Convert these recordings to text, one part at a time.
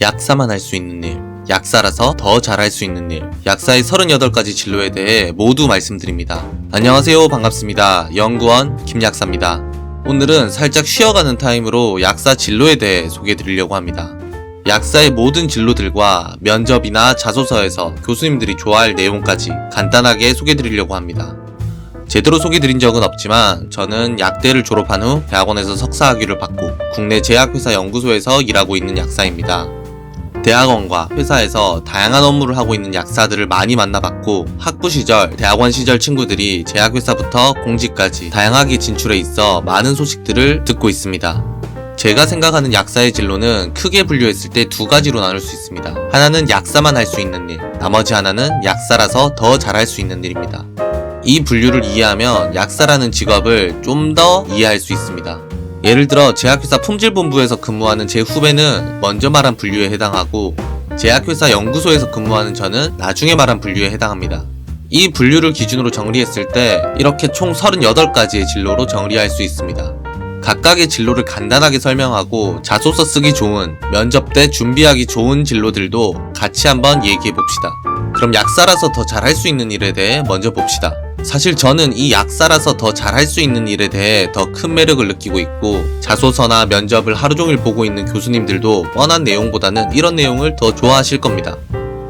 약사만 할 수 있는 일, 약사라서 더 잘할 수 있는 일, 약사의 38가지 진로에 대해 모두 말씀드립니다. 안녕하세요. 반갑습니다. 연구원 김약사입니다. 오늘은 살짝 쉬어가는 타임으로 약사 진로에 대해 소개해 드리려고 합니다. 약사의 모든 진로들과 면접이나 자소서에서 교수님들이 좋아할 내용까지 간단하게 소개해 드리려고 합니다. 제대로 소개드린 적은 없지만 저는 약대를 졸업한 후 대학원에서 석사학위를 받고 국내 제약회사 연구소에서 일하고 있는 약사입니다. 대학원과 회사에서 다양한 업무를 하고 있는 약사들을 많이 만나봤고 학부 시절, 대학원 시절 친구들이 제약회사부터 공직까지 다양하게 진출해 있어 많은 소식들을 듣고 있습니다. 제가 생각하는 약사의 진로는 크게 분류했을 때 두 가지로 나눌 수 있습니다. 하나는 약사만 할 수 있는 일, 나머지 하나는 약사라서 더 잘할 수 있는 일입니다. 이 분류를 이해하면 약사라는 직업을 좀 더 이해할 수 있습니다. 예를 들어 제약회사 품질본부에서 근무하는 제 후배는 먼저 말한 분류에 해당하고 제약회사 연구소에서 근무하는 저는 나중에 말한 분류에 해당합니다. 이 분류를 기준으로 정리했을 때 이렇게 총 38가지의 진로로 정리할 수 있습니다. 각각의 진로를 간단하게 설명하고 자소서 쓰기 좋은, 면접 때 준비하기 좋은 진로들도 같이 한번 얘기해 봅시다. 그럼 약사라서 더 잘할 수 있는 일에 대해 먼저 봅시다. 사실 저는 이 약사라서 더 잘할 수 있는 일에 대해 더 큰 매력을 느끼고 있고 자소서나 면접을 하루 종일 보고 있는 교수님들도 뻔한 내용보다는 이런 내용을 더 좋아하실 겁니다.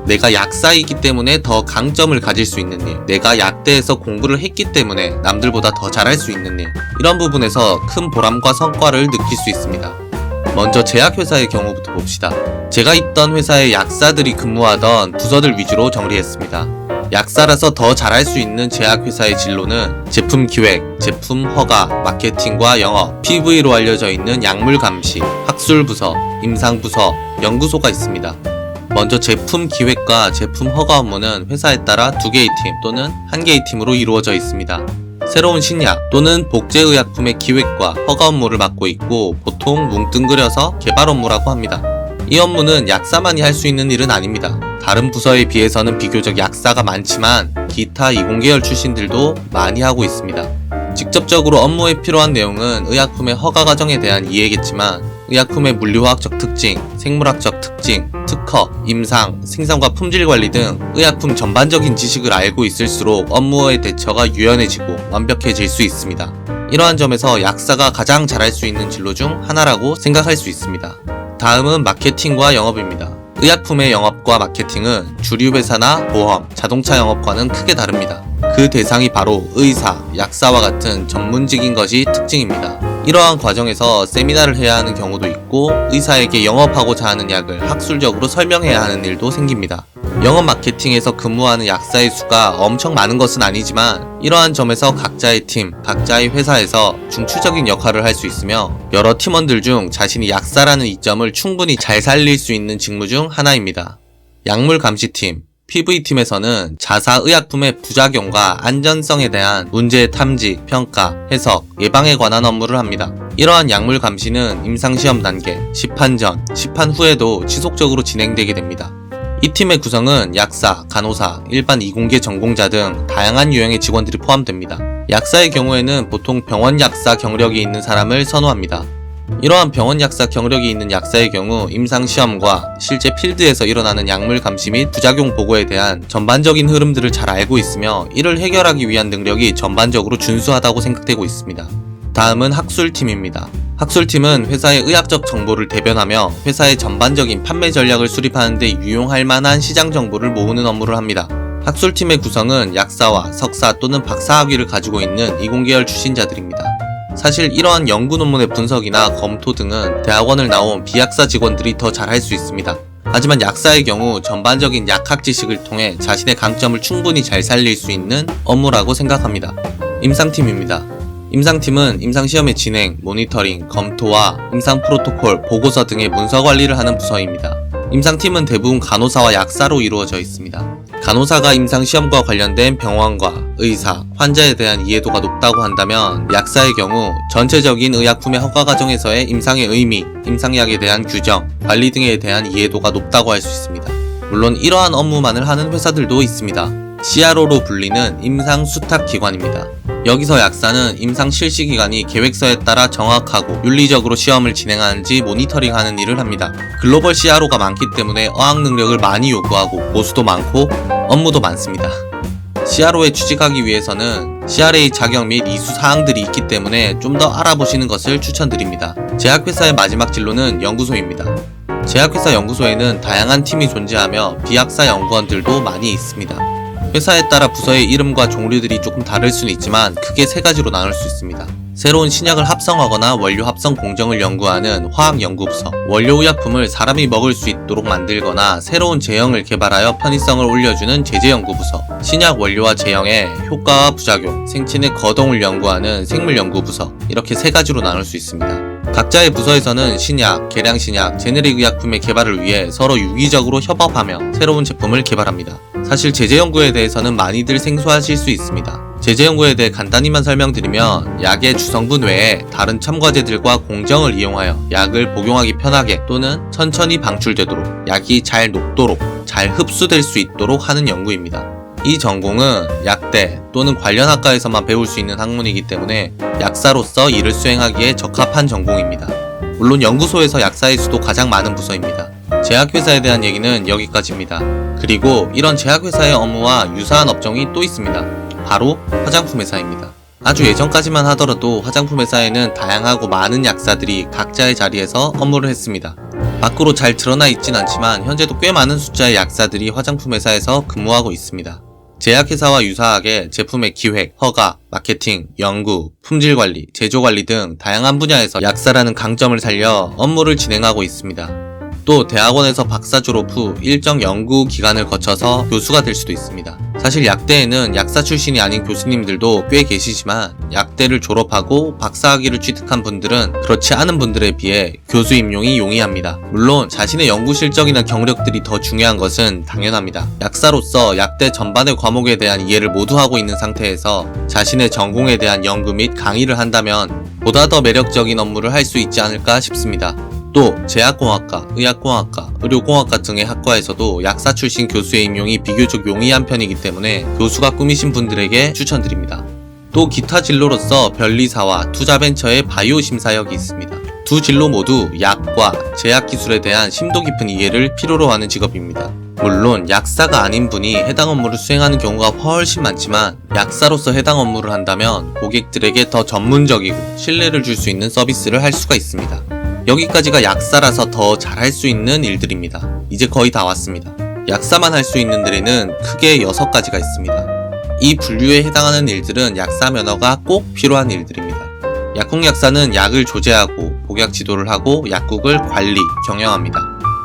내가 약사이기 때문에 더 강점을 가질 수 있는 일, 내가 약대에서 공부를 했기 때문에 남들보다 더 잘할 수 있는 일, 이런 부분에서 큰 보람과 성과를 느낄 수 있습니다. 먼저 제약회사의 경우부터 봅시다. 제가 있던 회사의 약사들이 근무하던 부서들 위주로 정리했습니다. 약사라서 더 잘할 수 있는 제약회사의 진로는 제품 기획, 제품 허가, 마케팅과 영업, PV로 알려져 있는 약물 감시, 학술 부서, 임상 부서, 연구소가 있습니다. 먼저 제품 기획과 제품 허가 업무는 회사에 따라 두 개의 팀 또는 한 개의 팀으로 이루어져 있습니다. 새로운 신약 또는 복제의약품의 기획과 허가 업무를 맡고 있고 보통 뭉뚱그려서 개발 업무라고 합니다. 이 업무는 약사만이 할 수 있는 일은 아닙니다. 다른 부서에 비해서는 비교적 약사가 많지만 기타 이공계열 출신들도 많이 하고 있습니다. 직접적으로 업무에 필요한 내용은 의약품의 허가 과정에 대한 이해겠지만 의약품의 물리화학적 특징, 생물학적 특징, 특허, 임상, 생산과 품질 관리 등 의약품 전반적인 지식을 알고 있을수록 업무의 대처가 유연해지고 완벽해질 수 있습니다. 이러한 점에서 약사가 가장 잘할 수 있는 진로 중 하나라고 생각할 수 있습니다. 다음은 마케팅과 영업입니다. 의약품의 영업과 마케팅은 주류회사나 보험, 자동차 영업과는 크게 다릅니다. 그 대상이 바로 의사, 약사와 같은 전문직인 것이 특징입니다. 이러한 과정에서 세미나를 해야 하는 경우도 있고 의사에게 영업하고자 하는 약을 학술적으로 설명해야 하는 일도 생깁니다. 영업 마케팅에서 근무하는 약사의 수가 엄청 많은 것은 아니지만 이러한 점에서 각자의 팀, 각자의 회사에서 중추적인 역할을 할 수 있으며 여러 팀원들 중 자신이 약사라는 이점을 충분히 잘 살릴 수 있는 직무 중 하나입니다. 약물 감시팀, PV팀에서는 자사 의약품의 부작용과 안전성에 대한 문제의 탐지, 평가, 해석, 예방에 관한 업무를 합니다. 이러한 약물 감시는 임상시험 단계, 시판 전, 시판 후에도 지속적으로 진행되게 됩니다. 이 팀의 구성은 약사, 간호사, 일반 이공계 전공자 등 다양한 유형의 직원들이 포함됩니다. 약사의 경우에는 보통 병원 약사 경력이 있는 사람을 선호합니다. 이러한 병원 약사 경력이 있는 약사의 경우 임상시험과 실제 필드에서 일어나는 약물 감시 및 부작용 보고에 대한 전반적인 흐름들을 잘 알고 있으며 이를 해결하기 위한 능력이 전반적으로 준수하다고 생각되고 있습니다. 다음은 학술팀입니다. 학술팀은 회사의 의학적 정보를 대변하며 회사의 전반적인 판매 전략을 수립하는 데 유용할 만한 시장 정보를 모으는 업무를 합니다. 학술팀의 구성은 약사와 석사 또는 박사학위를 가지고 있는 이공계열 출신자들입니다. 사실 이러한 연구 논문의 분석이나 검토 등은 대학원을 나온 비약사 직원들이 더 잘할 수 있습니다. 하지만 약사의 경우 전반적인 약학 지식을 통해 자신의 강점을 충분히 잘 살릴 수 있는 업무라고 생각합니다. 임상팀입니다. 임상팀은 임상시험의 진행, 모니터링, 검토와 임상 프로토콜, 보고서 등의 문서 관리를 하는 부서입니다. 임상팀은 대부분 간호사와 약사로 이루어져 있습니다. 간호사가 임상시험과 관련된 병원과 의사, 환자에 대한 이해도가 높다고 한다면 약사의 경우 전체적인 의약품의 허가 과정에서의 임상의 의미, 임상약에 대한 규정, 관리 등에 대한 이해도가 높다고 할 수 있습니다. 물론 이러한 업무만을 하는 회사들도 있습니다. CRO로 불리는 임상 수탁 기관입니다. 여기서 약사는 임상 실시 기간이 계획서에 따라 정확하고 윤리적으로 시험을 진행하는지 모니터링하는 일을 합니다. 글로벌 CRO가 많기 때문에 어학 능력을 많이 요구하고 보수도 많고 업무도 많습니다. CRO에 취직하기 위해서는 CRA 자격 및 이수 사항들이 있기 때문에 좀 더 알아보시는 것을 추천드립니다. 제약회사의 마지막 진로는 연구소입니다. 제약회사 연구소에는 다양한 팀이 존재하며 비약사 연구원들도 많이 있습니다. 회사에 따라 부서의 이름과 종류들이 조금 다를 수는 있지만 크게 세 가지로 나눌 수 있습니다. 새로운 신약을 합성하거나 원료 합성 공정을 연구하는 화학연구부서, 원료 의약품을 사람이 먹을 수 있도록 만들거나 새로운 제형을 개발하여 편의성을 올려주는 제제연구부서, 신약 원료와 제형의 효과와 부작용, 생체의 거동을 연구하는 생물연구부서, 이렇게 세 가지로 나눌 수 있습니다. 각자의 부서에서는 신약, 계량신약, 제네릭 의약품의 개발을 위해 서로 유기적으로 협업하며 새로운 제품을 개발합니다. 사실 제재 연구에 대해서는 많이들 생소하실 수 있습니다. 제재 연구에 대해 간단히만 설명드리면 약의 주성분 외에 다른 첨가제들과 공정을 이용하여 약을 복용하기 편하게 또는 천천히 방출되도록 약이 잘 녹도록 잘 흡수될 수 있도록 하는 연구입니다. 이 전공은 약대 또는 관련 학과에서만 배울 수 있는 학문이기 때문에 약사로서 일을 수행하기에 적합한 전공입니다. 물론 연구소에서 약사의 수도 가장 많은 부서입니다. 제약회사에 대한 얘기는 여기까지입니다. 그리고 이런 제약회사의 업무와 유사한 업종이 또 있습니다. 바로 화장품 회사입니다. 아주 예전까지만 하더라도 화장품 회사에는 다양하고 많은 약사들이 각자의 자리에서 업무를 했습니다. 밖으로 잘 드러나 있진 않지만 현재도 꽤 많은 숫자의 약사들이 화장품 회사에서 근무하고 있습니다. 제약회사와 유사하게 제품의 기획, 허가, 마케팅, 연구, 품질 관리, 제조 관리 등 다양한 분야에서 약사라는 강점을 살려 업무를 진행하고 있습니다. 또 대학원에서 박사 졸업 후 일정 연구 기간을 거쳐서 교수가 될 수도 있습니다. 사실 약대에는 약사 출신이 아닌 교수님들도 꽤 계시지만 약 대를 졸업하고 박사학위를 취득한 분들은 그렇지 않은 분들에 비해 교수 임용이 용이합니다. 물론 자신의 연구 실적이나 경력들이 더 중요한 것은 당연합니다. 약사로서 약대 전반의 과목에 대한 이해를 모두 하고 있는 상태에서 자신의 전공에 대한 연구 및 강의를 한다면 보다 더 매력적인 업무를 할 수 있지 않을까 싶습니다. 또 제약공학과, 의학공학과, 의료공학과 등의 학과에서도 약사 출신 교수의 임용이 비교적 용이한 편이기 때문에 교수가 꾸미신 분들에게 추천드립니다. 또 기타 진로로서 변리사와 투자벤처의 바이오 심사역이 있습니다. 두 진로 모두 약과 제약 기술에 대한 심도 깊은 이해를 필요로 하는 직업입니다. 물론 약사가 아닌 분이 해당 업무를 수행하는 경우가 훨씬 많지만 약사로서 해당 업무를 한다면 고객들에게 더 전문적이고 신뢰를 줄 수 있는 서비스를 할 수가 있습니다. 여기까지가 약사라서 더 잘할 수 있는 일들입니다. 이제 거의 다 왔습니다. 약사만 할 수 있는 데에는 크게 6가지가 있습니다. 이 분류에 해당하는 일들은 약사 면허가 꼭 필요한 일들입니다. 약국 약사는 약을 조제하고 복약 지도를 하고 약국을 관리, 경영합니다.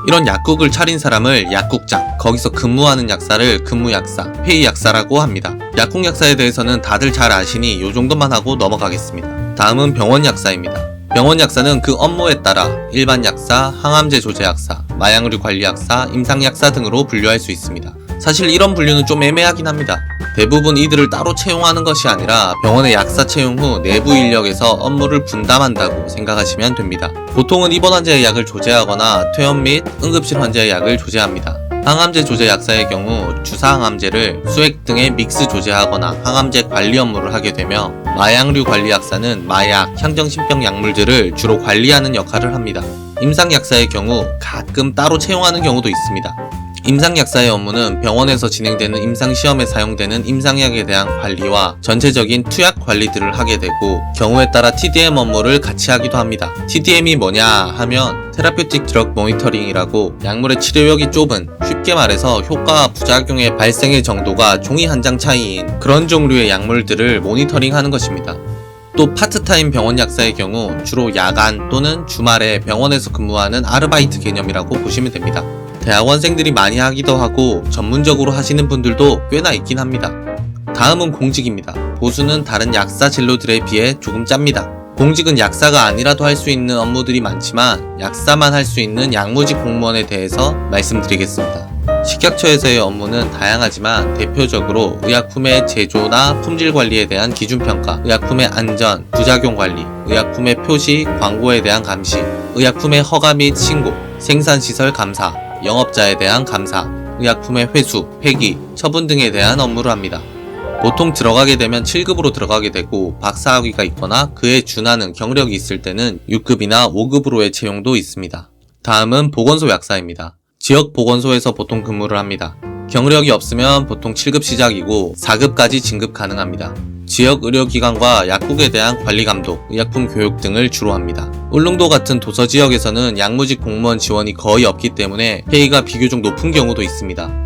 이런 약국을 차린 사람을 약국장, 거기서 근무하는 약사를 근무약사, 회의약사라고 합니다. 약국 약사에 대해서는 다들 잘 아시니 이 정도만 하고 넘어가겠습니다. 다음은 병원 약사입니다. 병원 약사는 그 업무에 따라 일반 약사, 항암제 조제 약사, 마약류 관리 약사, 임상 약사 등으로 분류할 수 있습니다. 사실 이런 분류는 좀 애매하긴 합니다. 대부분 이들을 따로 채용하는 것이 아니라 병원의 약사 채용 후 내부 인력에서 업무를 분담한다고 생각하시면 됩니다. 보통은 입원 환자의 약을 조제하거나 퇴원 및 응급실 환자의 약을 조제합니다. 항암제 조제 약사의 경우 주사 항암제를 수액 등의 믹스 조제하거나 항암제 관리 업무를 하게 되며 마약류 관리 약사는 마약, 향정신병 약물들을 주로 관리하는 역할을 합니다. 임상 약사의 경우 가끔 따로 채용하는 경우도 있습니다. 임상약사의 업무는 병원에서 진행되는 임상시험에 사용되는 임상약에 대한 관리와 전체적인 투약 관리들을 하게 되고 경우에 따라 TDM 업무를 같이 하기도 합니다. TDM이 뭐냐 하면 테라퓨틱 드럭 모니터링이라고 약물의 치료력이 좁은 쉽게 말해서 효과와 부작용의 발생의 정도가 종이 한 장 차이인 그런 종류의 약물들을 모니터링하는 것입니다. 또 파트타임 병원 약사의 경우 주로 야간 또는 주말에 병원에서 근무하는 아르바이트 개념이라고 보시면 됩니다. 대학원생들이 많이 하기도 하고 전문적으로 하시는 분들도 꽤나 있긴 합니다. 다음은 공직입니다. 보수는 다른 약사 진로들에 비해 조금 짭니다. 공직은 약사가 아니라도 할 수 있는 업무들이 많지만 약사만 할 수 있는 약무직 공무원에 대해서 말씀드리겠습니다. 식약처에서의 업무는 다양하지만 대표적으로 의약품의 제조나 품질 관리에 대한 기준 평가, 의약품의 안전, 부작용 관리, 의약품의 표시, 광고에 대한 감시, 의약품의 허가 및 신고, 생산시설 감사, 영업자에 대한 감사, 의약품의 회수, 폐기, 처분 등에 대한 업무를 합니다. 보통 들어가게 되면 7급으로 들어가게 되고 박사학위가 있거나 그에 준하는 경력이 있을 때는 6급이나 5급으로의 채용도 있습니다. 다음은 보건소 약사입니다. 지역 보건소에서 보통 근무를 합니다. 경력이 없으면 보통 7급 시작이고 4급까지 진급 가능합니다. 지역 의료기관과 약국에 대한 관리 감독, 의약품 교육 등을 주로 합니다. 울릉도 같은 도서 지역에서는 약무직 공무원 지원이 거의 없기 때문에 페이가 비교적 높은 경우도 있습니다.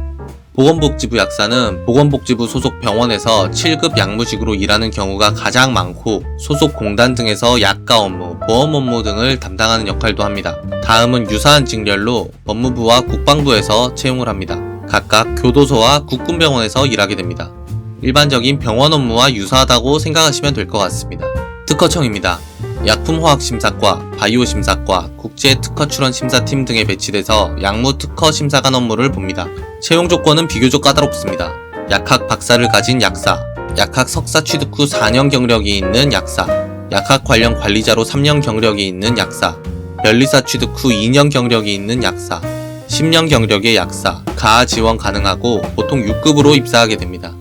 보건복지부 약사는 보건복지부 소속 병원에서 7급 약무직으로 일하는 경우가 가장 많고 소속 공단 등에서 약가 업무, 보험 업무 등을 담당하는 역할도 합니다. 다음은 유사한 직렬로 법무부와 국방부에서 채용을 합니다. 각각 교도소와 국군병원에서 일하게 됩니다. 일반적인 병원 업무와 유사하다고 생각하시면 될 것 같습니다. 특허청입니다. 약품화학심사과, 바이오심사과, 국제특허출원 심사팀 등에 배치돼서 약무 특허 심사관 업무를 봅니다. 채용 조건은 비교적 까다롭습니다. 약학 박사를 가진 약사, 약학 석사 취득 후 4년 경력이 있는 약사, 약학 관련 관리자로 3년 경력이 있는 약사, 변리사 취득 후 2년 경력이 있는 약사, 10년 경력의 약사, 가하 지원 가능하고 보통 6급으로 입사하게 됩니다.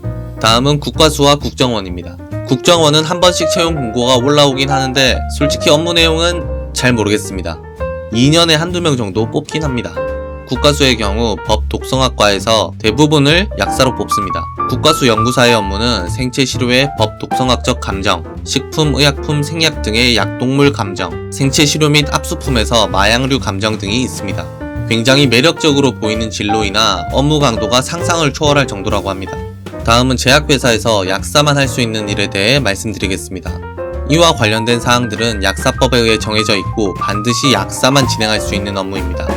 다음은 국가수와 국정원입니다. 국정원은 한 번씩 채용 공고가 올라오긴 하는데 솔직히 업무 내용은 잘 모르겠습니다. 2년에 한두 명 정도 뽑긴 합니다. 국가수의 경우 법 독성학과에서 대부분을 약사로 뽑습니다. 국가수 연구사의 업무는 생체 치료의 법 독성학적 감정, 식품, 의약품, 생약 등의 약동물 감정, 생체 치료 및 압수품에서 마약류 감정 등이 있습니다. 굉장히 매력적으로 보이는 진로이나 업무 강도가 상상을 초월할 정도라고 합니다. 다음은 제약회사에서 약사만 할 수 있는 일에 대해 말씀드리겠습니다. 이와 관련된 사항들은 약사법에 의해 정해져 있고 반드시 약사만 진행할 수 있는 업무입니다.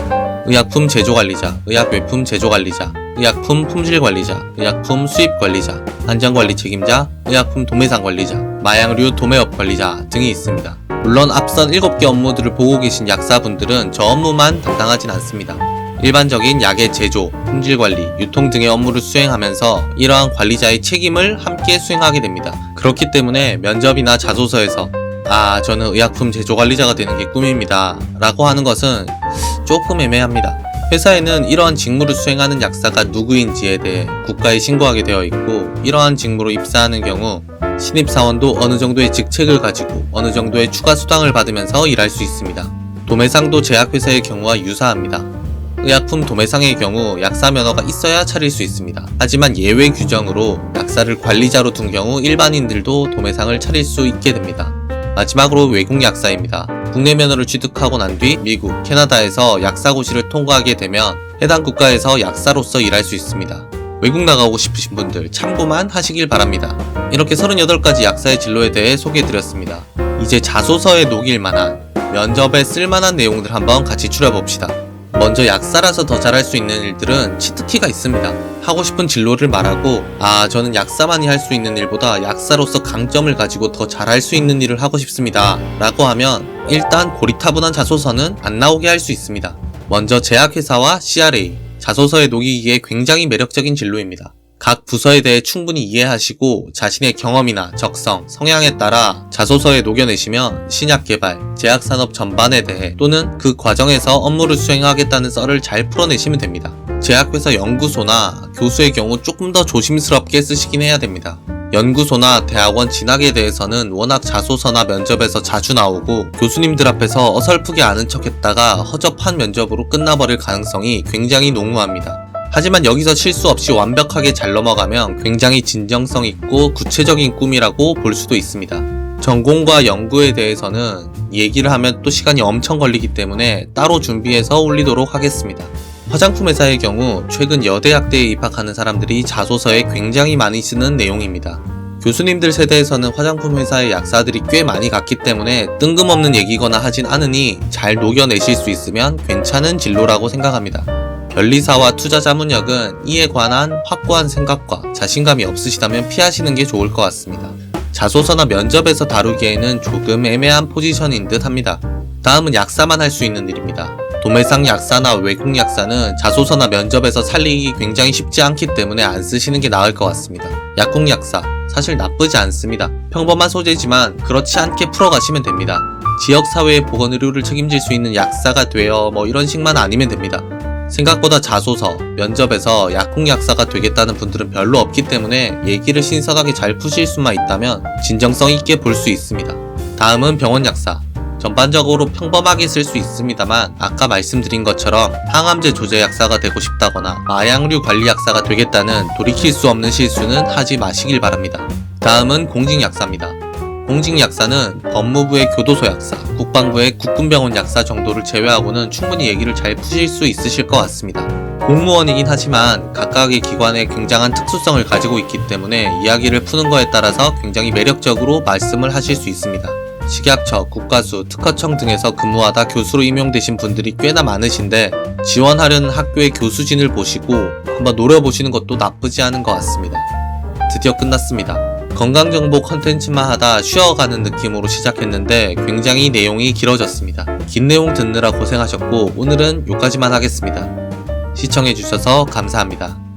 의약품 제조관리자, 의약외품 제조관리자, 의약품 품질관리자, 의약품 수입관리자, 안전관리 책임자, 의약품 도매상 관리자, 마약류 도매업 관리자 등이 있습니다. 물론 앞선 7개 업무들을 보고 계신 약사분들은 저 업무만 담당하진 않습니다. 일반적인 약의 제조, 품질 관리, 유통 등의 업무를 수행하면서 이러한 관리자의 책임을 함께 수행하게 됩니다. 그렇기 때문에 면접이나 자소서에서 아, 저는 의약품 제조 관리자가 되는 게 꿈입니다. 라고 하는 것은 조금 애매합니다. 회사에는 이러한 직무를 수행하는 약사가 누구인지에 대해 국가에 신고하게 되어 있고 이러한 직무로 입사하는 경우 신입사원도 어느 정도의 직책을 가지고 어느 정도의 추가 수당을 받으면서 일할 수 있습니다. 도매상도 제약회사의 경우와 유사합니다. 의약품 도매상의 경우 약사 면허가 있어야 차릴 수 있습니다. 하지만 예외 규정으로 약사를 관리자로 둔 경우 일반인들도 도매상을 차릴 수 있게 됩니다. 마지막으로 외국 약사입니다. 국내 면허를 취득하고 난 뒤 미국, 캐나다에서 약사고시를 통과하게 되면 해당 국가에서 약사로서 일할 수 있습니다. 외국 나가고 싶으신 분들 참고만 하시길 바랍니다. 이렇게 38가지 약사의 진로에 대해 소개해드렸습니다. 이제 자소서에 녹일 만한 면접에 쓸만한 내용들 한번 같이 추려봅시다. 먼저 약사라서 더 잘할 수 있는 일들은 치트키가 있습니다. 하고 싶은 진로를 말하고 아 저는 약사만이 할 수 있는 일보다 약사로서 강점을 가지고 더 잘할 수 있는 일을 하고 싶습니다. 라고 하면 일단 고리타분한 자소서는 안 나오게 할 수 있습니다. 먼저 제약회사와 CRA 자소서에 녹이기에 굉장히 매력적인 진로입니다. 각 부서에 대해 충분히 이해하시고 자신의 경험이나 적성, 성향에 따라 자소서에 녹여내시면 신약 개발, 제약 산업 전반에 대해 또는 그 과정에서 업무를 수행하겠다는 썰을 잘 풀어내시면 됩니다. 제약회사 연구소나 교수의 경우 조금 더 조심스럽게 쓰시긴 해야 됩니다. 연구소나 대학원 진학에 대해서는 워낙 자소서나 면접에서 자주 나오고 교수님들 앞에서 어설프게 아는 척 했다가 허접한 면접으로 끝나버릴 가능성이 굉장히 농후합니다. 하지만 여기서 실수 없이 완벽하게 잘 넘어가면 굉장히 진정성 있고 구체적인 꿈이라고 볼 수도 있습니다. 전공과 연구에 대해서는 얘기를 하면 또 시간이 엄청 걸리기 때문에 따로 준비해서 올리도록 하겠습니다. 화장품 회사의 경우 최근 여대학대에 입학하는 사람들이 자소서에 굉장히 많이 쓰는 내용입니다. 교수님들 세대에서는 화장품 회사의 약사들이 꽤 많이 갔기 때문에 뜬금없는 얘기거나 하진 않으니 잘 녹여내실 수 있으면 괜찮은 진로라고 생각합니다. 변리사와 투자 자문역은 이에 관한 확고한 생각과 자신감이 없으시다면 피하시는 게 좋을 것 같습니다. 자소서나 면접에서 다루기에는 조금 애매한 포지션인 듯 합니다. 다음은 약사만 할 수 있는 일입니다. 도매상 약사나 외국 약사는 자소서나 면접에서 살리기 굉장히 쉽지 않기 때문에 안 쓰시는 게 나을 것 같습니다. 약국 약사, 사실 나쁘지 않습니다. 평범한 소재지만 그렇지 않게 풀어가시면 됩니다. 지역사회의 보건의료를 책임질 수 있는 약사가 되어 뭐 이런 식만 아니면 됩니다. 생각보다 자소서, 면접에서 약국 약사가 되겠다는 분들은 별로 없기 때문에 얘기를 신선하게 잘 푸실 수만 있다면 진정성 있게 볼 수 있습니다. 다음은 병원 약사. 전반적으로 평범하게 쓸 수 있습니다만 아까 말씀드린 것처럼 항암제 조제 약사가 되고 싶다거나 마약류 관리 약사가 되겠다는 돌이킬 수 없는 실수는 하지 마시길 바랍니다. 다음은 공직 약사입니다. 공직 약사는 법무부의 교도소 약사, 국방부의 국군병원 약사 정도를 제외하고는 충분히 얘기를 잘 푸실 수 있으실 것 같습니다. 공무원이긴 하지만 각각의 기관에 굉장한 특수성을 가지고 있기 때문에 이야기를 푸는 거에 따라서 굉장히 매력적으로 말씀을 하실 수 있습니다. 식약처, 국가수, 특허청 등에서 근무하다 교수로 임용되신 분들이 꽤나 많으신데 지원하려는 학교의 교수진을 보시고 한번 노려보시는 것도 나쁘지 않은 것 같습니다. 드디어 끝났습니다. 건강정보 컨텐츠만 하다 쉬어가는 느낌으로 시작했는데 굉장히 내용이 길어졌습니다. 긴 내용 듣느라 고생하셨고 오늘은 여기까지만 하겠습니다. 시청해주셔서 감사합니다.